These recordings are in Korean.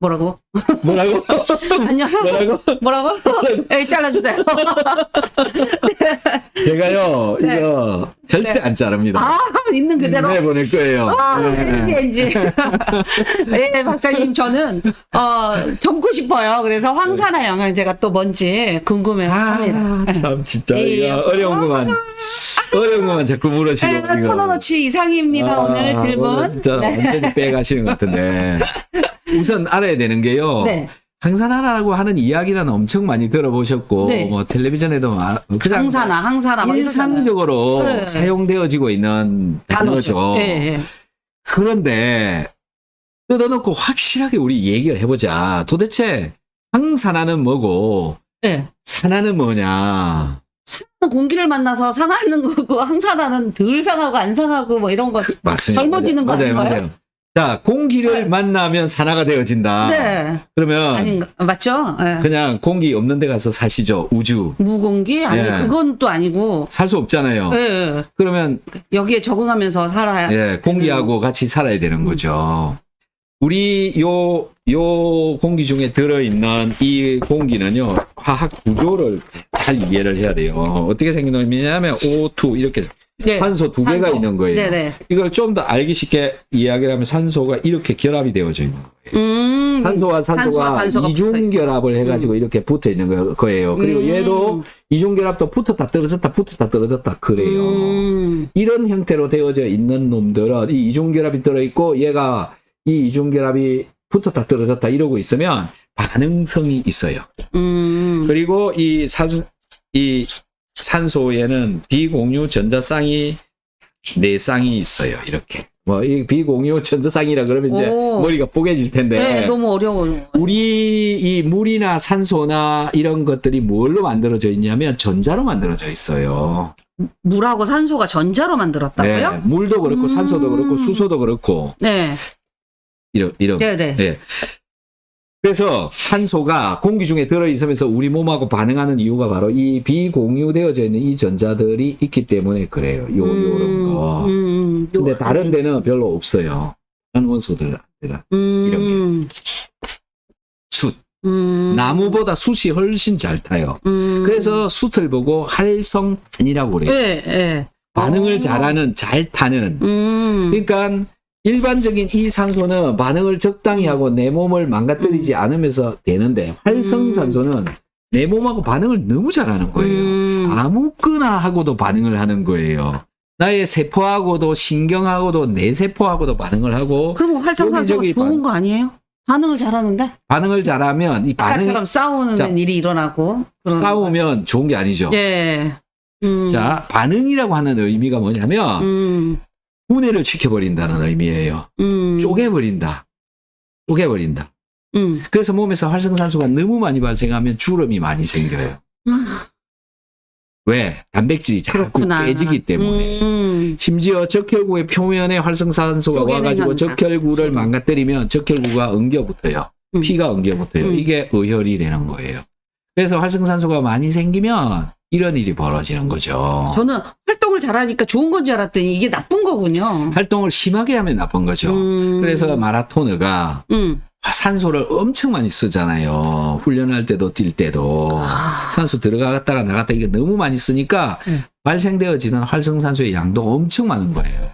뭐라고? 뭐라고? 안녕. 뭐라고? 뭐라고? 에이, 잘라주세요. 제가요, 네. 이거 절대 네. 안 자릅니다. 아, 있는 그대로. 네, 보낼 거예요. 아, 네. 엔지, 엔지. 예, 박사님, 저는, 어, 젊고 싶어요. 그래서 황산화 영양제가 또 뭔지 궁금해 합니다. 아, 참, 진짜. 에이, 이거 어려운 것만, 어려운 것만 자꾸 물으시고. 예, 이거. 천 원어치 이상입니다, 아, 오늘 질문. 진짜 네. 완전히 빼가시는 것 같은데. 우선 알아야 되는 게요. 네. 항산화라고 하는 이야기는 엄청 많이 들어보셨고, 네. 뭐 텔레비전에도 마- 그냥 항산화, 항산화. 일상적으로 네. 사용되어지고 있는 단어죠. 예, 예. 그런데 뜯어놓고 확실하게 우리 얘기를 해보자. 도대체 항산화는 뭐고 예. 산화는 뭐냐? 공기를 만나서 상하는 거고, 항산화는 덜 상하고 안 상하고, 뭐 이런 거. 맞습니다. 젊어지는 거 맞아요, 아닌가요? 맞아요. 자, 공기를 네. 만나면 산화가 되어진다. 네. 그러면 아닌가, 맞죠? 예. 그냥 공기 없는 데 가서 사시죠. 우주. 무공기? 아니, 예. 그건 또 아니고. 살 수 없잖아요. 예, 예. 그러면 여기에 적응하면서 살아야. 예, 공기하고 같이 살아야 되는 거죠. 우리 요, 요 공기 중에 들어있는 이 공기는요, 화학 구조를 잘 이해를 해야 돼요. 어떻게 생기냐면 O2 이렇게 네. 산소 두 개가 산소. 있는 거예요. 네네. 이걸 좀 더 알기 쉽게 이야기를 하면 산소가 이렇게 결합이 되어져 있는 거예요. 음. 산소와 산소가, 산소와 산소가 이중. 결합을 해가지고 이렇게 붙어 있는 거- 거예요. 그리고 음. 얘도 이중 결합도 붙었다 떨어졌다 붙었다 떨어졌다 그래요. 음. 이런 형태로 되어져 있는 놈들은 이 이중 결합이 들어 있고 얘가 이 이중 결합이 붙었다 떨어졌다 이러고 있으면 반응성이 있어요. 음. 그리고 이 산소, 이 산소에는 비공유 전자쌍이 네 쌍이 있어요. 이렇게. 뭐 이 비공유 전자쌍이라 그러면 이제 오. 머리가 뽀개질 텐데 네, 너무 어려워요. 우리 이 물이나 산소나 이런 것들이 뭘로 만들어져 있냐면 전자로 만들어져 있어요. 물하고 산소가 전자로 만들었다고요? 네, 물도 그렇고 음. 산소도 그렇고 수소도 그렇고 네. 이런 이런. 네, 네. 네. 그래서 산소가 공기 중에 들어 있으면서 우리 몸하고 반응하는 이유가 바로 이 비공유되어져 있는 이 전자들이 있기 때문에 그래요. 요 요런 거. 음, 음, 요- 근데 다른 데는 별로 없어요. 다른 원소들 이런 음, 숯 음, 나무보다 숯이 훨씬 잘 타요. 음. 그래서 숯을 보고 활성탄이라고 그래요. 예, 예. 반응을 어. 잘하는 잘 타는 음. 그러니까 일반적인 이 산소는 반응을 적당히 하고 내 몸을 망가뜨리지 않으면서 되는데 활성산소는 내 몸하고 반응을 너무 잘하는 거예요. 음. 아무거나 하고도 반응을 하는 거예요. 나의 세포하고도 신경하고도 내 세포하고도 반응을 하고 그럼 활성산소가 여기저기 좋은 반- 거 아니에요? 반응을 잘하는데? 반응을 잘하면 이 반응이 아까처럼 싸우는 자, 일이 일어나고. 싸우면 좋은 게 아니죠. 예. 음. 자, 반응이라고 하는 의미가 뭐냐면 음. 분해를 시켜버린다는 의미예요. 음. 쪼개버린다. 쪼개버린다. 음. 그래서 몸에서 활성산소가 너무 많이 발생하면 주름이 많이 생겨요. 아, 왜? 단백질이 자꾸 그렇구나. 깨지기 때문에. 음. 심지어 적혈구의 표면에 활성산소가 와가지고 현상. 적혈구를 망가뜨리면 적혈구가 엉겨붙어요. 음. 피가 엉겨붙어요. 음. 이게 의혈이 되는 거예요. 그래서 활성산소가 많이 생기면 이런 일이 벌어지는 거죠. 저는 활동을 잘하니까 좋은 건 줄 알았더니 이게 나쁜 거군요. 활동을 심하게 하면 나쁜 거죠. 음. 그래서 마라토너가 음. 산소를 엄청 많이 쓰잖아요. 훈련할 때도 뛸 때도. 아. 산소 들어갔다가 나갔다 이게 너무 많이 쓰니까 네. 발생되어지는 활성산소의 양도가 엄청 많은 거예요.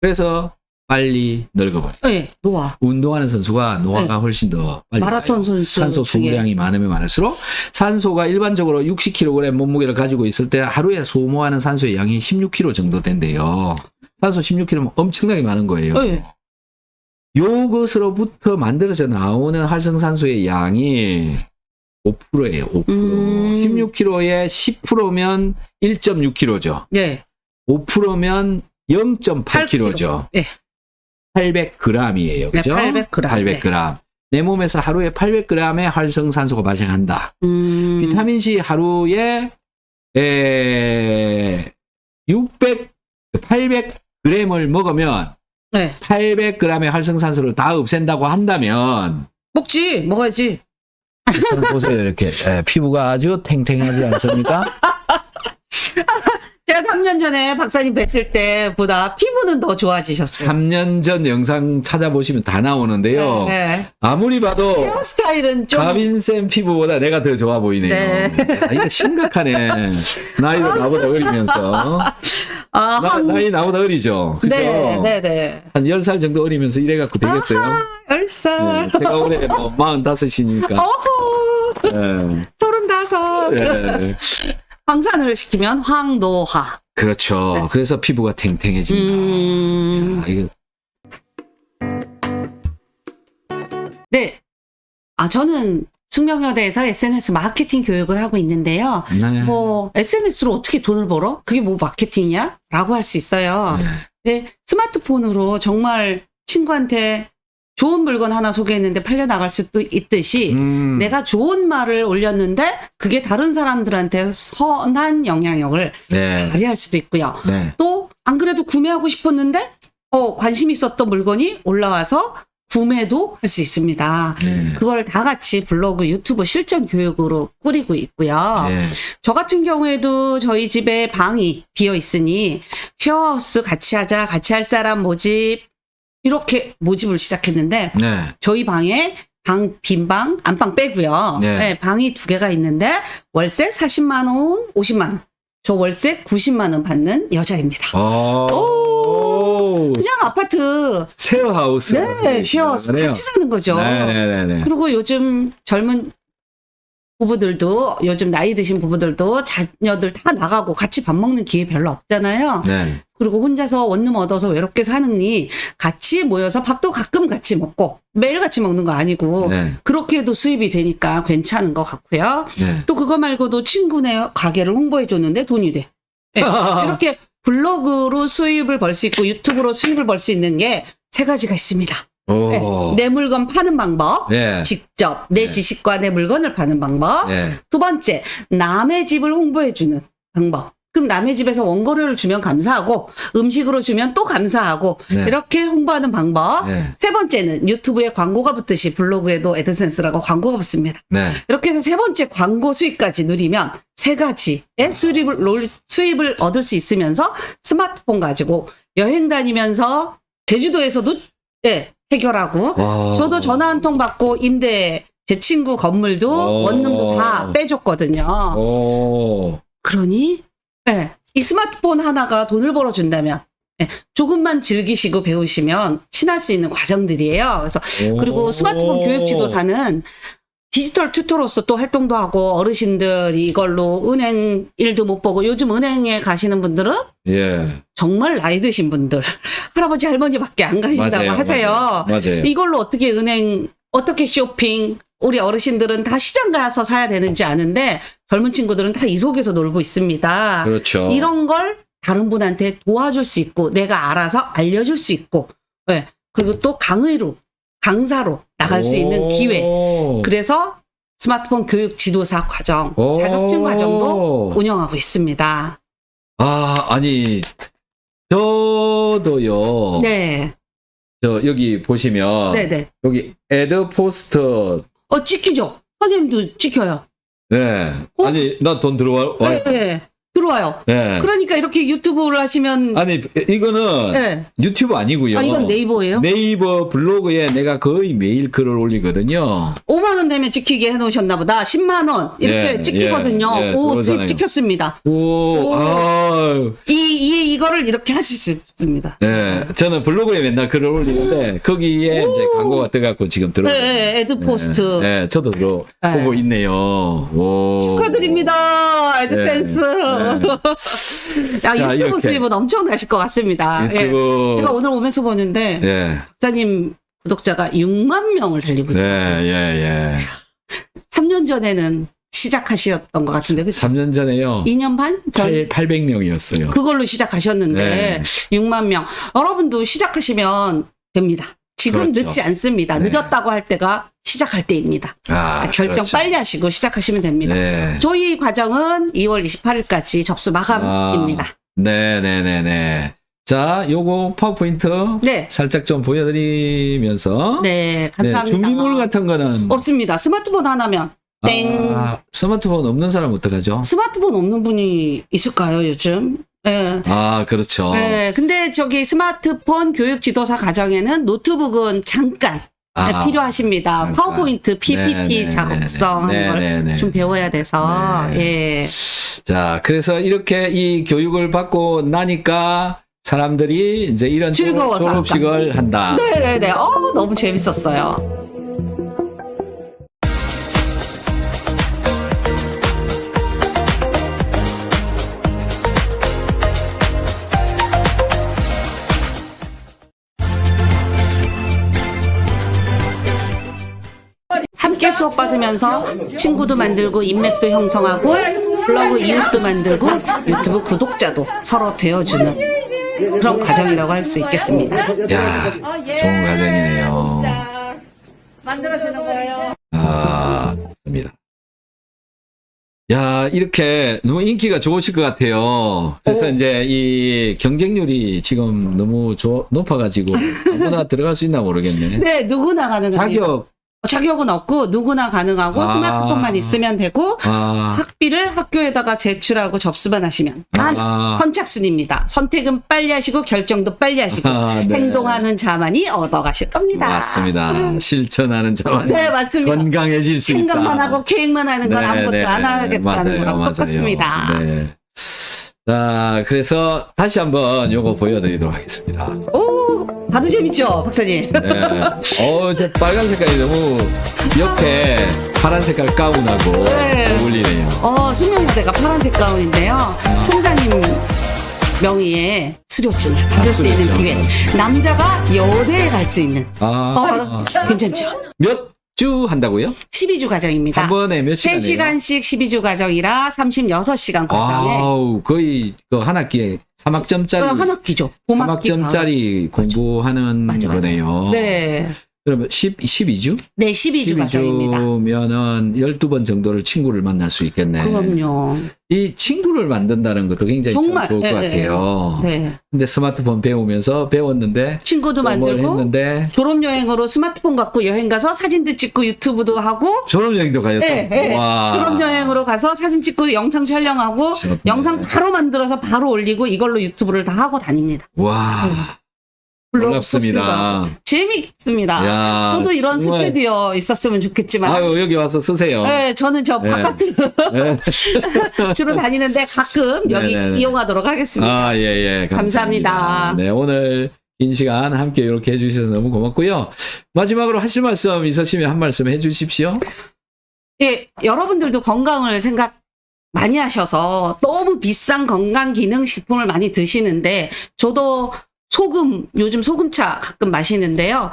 그래서 빨리 늙어버려. 예, 노아. 운동하는 선수가 노화가 훨씬 더 빨리 네. 마라톤. 선수 산소. 수분량이 많으면 많을수록 산소가 일반적으로 60kg 몸무게를 가지고 있을 때 하루에 소모하는 산소의 양이 16kg 정도 된대요. 산소 16kg면 엄청나게 많은 거예요. 예. 요것으로부터 만들어져 나오는 활성산소의 양이 5%예요. 5%. 음. 16kg에 10%면 1.6kg죠. 예. 5%면 0.8kg죠. 예. 800g이에요. 네, 그죠? 800g. 800g. 내 몸에서 하루에 800g의 활성산소가 발생한다. 음. 비타민 C 하루에 에 600, 800g을 먹으면 네. 800g의 활성산소를 다 없앤다고 한다면 먹지, 먹어야지. 보세요 이렇게 피부가 아주 탱탱하지 않습니까? 제가 3년 3년 전에 박사님 뵀을 때보다 피부는 더 좋아지셨어요. 3년 전 영상 찾아보시면 다 나오는데요. 네. 아무리 봐도 헤어스타일은 좀 가빈쌤 피부보다 내가 더 좋아 보이네요. 네. 야, 이거 심각하네. 나이도 나보다 어리면서. 아, 나, 한- 나이 나보다 어리죠. 그죠? 네, 네, 네. 한 10살 정도 어리면서 이래갖고 되겠어요. 열살. 네, 제가 올해 뭐 45이니까. 어후, 네. 서른다섯. 네. 황산을 시키면 황노화. 그렇죠. 그래서 피부가 탱탱해진다. 네. 음, 야, 이거 네. 아, 저는 숙명여대에서 SNS 마케팅 교육을 하고 있는데요. 네. 뭐, SNS로 어떻게 돈을 벌어? 그게 뭐 마케팅이야? 라고 할 수 있어요. 네, 스마트폰으로 정말 친구한테 좋은 물건 하나 소개했는데 팔려나갈 수도 있듯이 음, 내가 좋은 말을 올렸는데 그게 다른 사람들한테 선한 영향력을 네. 발휘할 수도 있고요. 네. 또 안 그래도 구매하고 싶었는데 어 관심 있었던 물건이 올라와서 구매도 할 수 있습니다. 네. 그걸 다 같이 블로그, 유튜브 실전 교육으로 꾸리고 있고요. 네. 저 같은 경우에도 저희 집에 방이 비어 있으니 쉐어하우스 같이 하자, 같이 할 사람 모집 이렇게 모집을 시작했는데 네. 저희 방에 방 빈방 안방 빼고요. 네. 네, 방이 두 개가 있는데 월세 40만 원, 50만 원. 저 월세 90만 원 받는 여자입니다. 어. 오. 그냥 아파트 쉐어하우스. 네, 쉐어하우스 그래요. 같이 사는 거죠. 네 네 네. 그리고 요즘 젊은 부부들도 요즘 나이 드신 부부들도 자녀들 다 나가고 같이 밥 먹는 기회 별로 없잖아요. 네. 그리고 혼자서 원룸 얻어서 외롭게 사느니 같이 모여서 밥도 가끔 같이 먹고 매일 같이 먹는 거 아니고 네. 그렇게 해도 수입이 되니까 괜찮은 것 같고요. 네. 또 그거 말고도 친구네 가게를 홍보해 줬는데 돈이 돼. 네, 이렇게 블로그로 수입을 벌 수 있고 유튜브로 수입을 벌 수 있는 게 세 가지가 있습니다. 네, 오. 내 물건 파는 방법, 네. 직접 내 네. 지식과 내 물건을 파는 방법. 네. 두 번째, 남의 집을 홍보해 주는 방법. 그럼 남의 집에서 원고료를 주면 감사하고 음식으로 주면 또 감사하고 네. 이렇게 홍보하는 방법. 네. 세 번째는 유튜브에 광고가 붙듯이 블로그에도 애드센스라고 광고가 붙습니다. 네. 이렇게 해서 세 번째 광고 수익까지 누리면 세 가지의 수입을 롤- 수입을 얻을 수 있으면서 스마트폰 가지고 여행 다니면서 제주도에서도 예, 해결하고 와. 저도 전화 한 통 받고 임대 제 친구 건물도 오. 원룸도 다 빼줬거든요. 오. 그러니 예, 이 스마트폰 하나가 돈을 벌어준다면 예, 조금만 즐기시고 배우시면 신할 수 있는 과정들이에요. 그래서 그리고 오. 스마트폰 교육 지도사는 디지털 튜터로서 또 활동도 하고 어르신들이 이걸로 은행 일도 못 보고 요즘 은행에 가시는 분들은 예. 정말 나이 드신 분들 할아버지 할머니밖에 안 가신다고 맞아요. 하세요. 맞아요. 맞아요. 이걸로 어떻게 은행 어떻게 쇼핑 우리 어르신들은 다 시장 가서 사야 되는지 아는데 젊은 친구들은 다 이 속에서 놀고 있습니다. 그렇죠. 이런 걸 다른 분한테 도와줄 수 있고 내가 알아서 알려줄 수 있고 예. 그리고 또 강의로 강사로 나갈 수 있는 오. 기회 그래서 스마트폰 교육 지도사 과정 오. 자격증 과정도 운영하고 있습니다. 아, 아니, 저도요. 네, 저 여기 보시면 네, 네. 여기 애드 포스터 어 찍히죠? 선생님도 찍혀요. 네. 어? 아니, 나 돈 들어와. 와. 네, 네. 들어와요. 네. 그러니까 이렇게 유튜브를 하시면 아니, 이거는 네. 유튜브 아니고요. 아 이건 네이버예요? 네이버 블로그에 내가 거의 매일 글을 올리거든요. 5만 원 내면 찍히게 해놓으셨나 보다. 10만 원 이렇게 예, 찍히거든요. 예, 예, 오, 그러잖아요. 찍혔습니다. 오, 이, 이 이거를 이렇게 하실 수 있습니다. 네. 저는 블로그에 맨날 글을 올리는데 거기에 이제 광고가 떠갖고 지금 들어. 네, 네, 애드 포스트. 네, 네, 저도 들어 네. 보고 있네요. 오. 축하드립니다. 애드센스. 네. 야, 자, 유튜브 이렇게. 수입은 엄청 나실 것 같습니다. 예. 유튜브. 제가 오늘 오면서 보는데 예. 박사님 구독자가 6만 명을 달리고 네, 있어요. 예, 예. 3년 전에는 시작하셨던 것 같은데 그죠? 3년 전에요. 2년 반 전. 8, 800명이었어요. 그걸로 시작하셨는데 네. 6만 명. 여러분도 시작하시면 됩니다. 지금 그렇죠. 늦지 않습니다. 네. 늦었다고 할 때가 시작할 때입니다. 아, 결정 그렇죠. 빨리 하시고 시작하시면 됩니다. 네. 저희 과정은 2월 28일까지 접수 마감입니다. 네, 네, 네, 네. 자, 요거 파워포인트 네. 살짝 좀 보여드리면서 네, 네, 감사합니다. 준비물 같은 거는 없습니다. 스마트폰 하나면 땡. 아, 스마트폰 없는 사람 어떡하죠? 스마트폰 없는 분이 있을까요, 요즘? 예. 아, 그렇죠. 네, 근데 저기 스마트폰 교육 지도사 과정에는 노트북은 잠깐 아, 네, 필요하십니다. 잠깐. 파워포인트, PPT 네네네네. 작업성 네네네. 좀 배워야 돼서 네. 예. 자, 그래서 이렇게 이 교육을 받고 나니까 사람들이 이제 이런 즐거워서 졸업식을 한다. 네네네. 어 너무 재밌었어요. 수업 받으면서 친구도 만들고 인맥도 형성하고 블로그 이웃도 만들고 유튜브 구독자도 서로 되어주는 그런 과정이라고 할 수 있겠습니다. 야, 좋은 과정이네요. 만들어주는 거예요. 아, 좋습니다. 야, 이렇게 너무 인기가 좋으실 것 같아요. 그래서 오. 이제 이 경쟁률이 지금 너무 조- 높아가지고 아무나 들어갈 수 있나 모르겠네. 네, 누구나 가능합니다. 자격, 자격은 없고 누구나 가능하고 아. 스마트폰만 있으면 되고 아, 학비를 학교에다가 제출하고 접수만 하시면 단 아. 선착순입니다. 선택은 빨리 하시고 결정도 빨리 하시고 아, 네. 행동하는 자만이 얻어가실 겁니다. 맞습니다. 실천하는 자만 네, 맞습니다. 건강해질 수 있다. 생각만 하고 계획만 하는 건 네, 아무것도 네, 안 네, 하겠다는 맞아요, 거랑 맞아요. 똑같습니다. 네. 자, 그래서 다시 한번 요거 보여드리도록 하겠습니다. 오, 봐도 재밌죠, 박사님? 네. 어, 저 빨간 색깔이 너무 옆에 파란 색깔 가운하고 네. 어울리네요. 어, 숙명여대가 파란색 가운인데요. 아. 총장님 명의의 수료증을 받을 수 있는 수료증. 기회. 남자가 여대에 갈 수 있는. 아, 어, 괜찮죠? 몇 주 한다고요? 12주 과정입니다. 한 번에 몇 시간이에요? 3시간씩 12주 과정이라 36시간 과정에 아우, 거의 그한 학기에 3학점짜리, 어, 한 학기죠. 봄학기. 3학점짜리 공부하는 맞아, 맞아. 거네요. 네. 그러면 10, 12주? 네, 12주 과정입니다. 12주면은 12번 정도를 친구를 만날 수 있겠네. 그럼요. 이 친구를 만든다는 것도 굉장히 참 정말, 좋을 것 예, 같아요. 네. 근데 스마트폰 배우면서 배웠는데 친구도 만들고 했는데 졸업 여행으로 스마트폰 갖고 여행 가서 사진도 찍고 유튜브도 하고 졸업 여행도 가였다. 네, 네. 와. 졸업 여행으로 가서 사진 찍고 영상 촬영하고. 영상 바로 만들어서 바로 올리고 이걸로 유튜브를 다 하고 다닙니다. 와. 블 놀랍습니다. 재밌습니다. 야, 저도 이런 정말. 스튜디오 있었으면 좋겠지만 아유, 여기 와서 쓰세요. 네, 저는 저 네. 바깥으로 네. 주로 다니는데 가끔 여기 네네네. 이용하도록 하겠습니다. 아, 예, 예. 감사합니다. 감사합니다. 네, 오늘 긴 시간 함께 이렇게 해주셔서 너무 고맙고요. 마지막으로 하실 말씀 있으시면 한 말씀 해주십시오. 예, 여러분들도 건강을 생각 많이 하셔서 너무 비싼 건강 기능 식품을 많이 드시는데 저도 소금 요즘 소금차 가끔 마시는데요.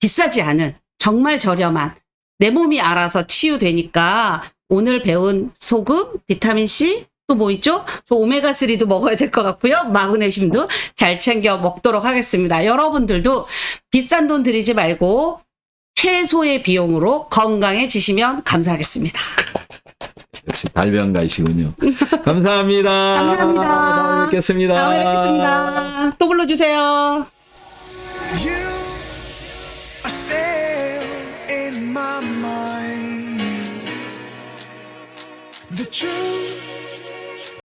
비싸지 않은 정말 저렴한 내 몸이 알아서 치유되니까 오늘 배운 소금, 비타민 C 또 뭐 있죠? 저 오메가 3도 먹어야 될 것 같고요. 마그네슘도 잘 챙겨 먹도록 하겠습니다. 여러분들도 비싼 돈 들이지 말고 최소의 비용으로 건강해지시면 감사하겠습니다. 역시 달변가이시군요. 감사합니다. 감사합니다. 다음에 뵙겠습니다. 다음에 뵙겠습니다. 또 불러주세요. You are still in my mind. The truth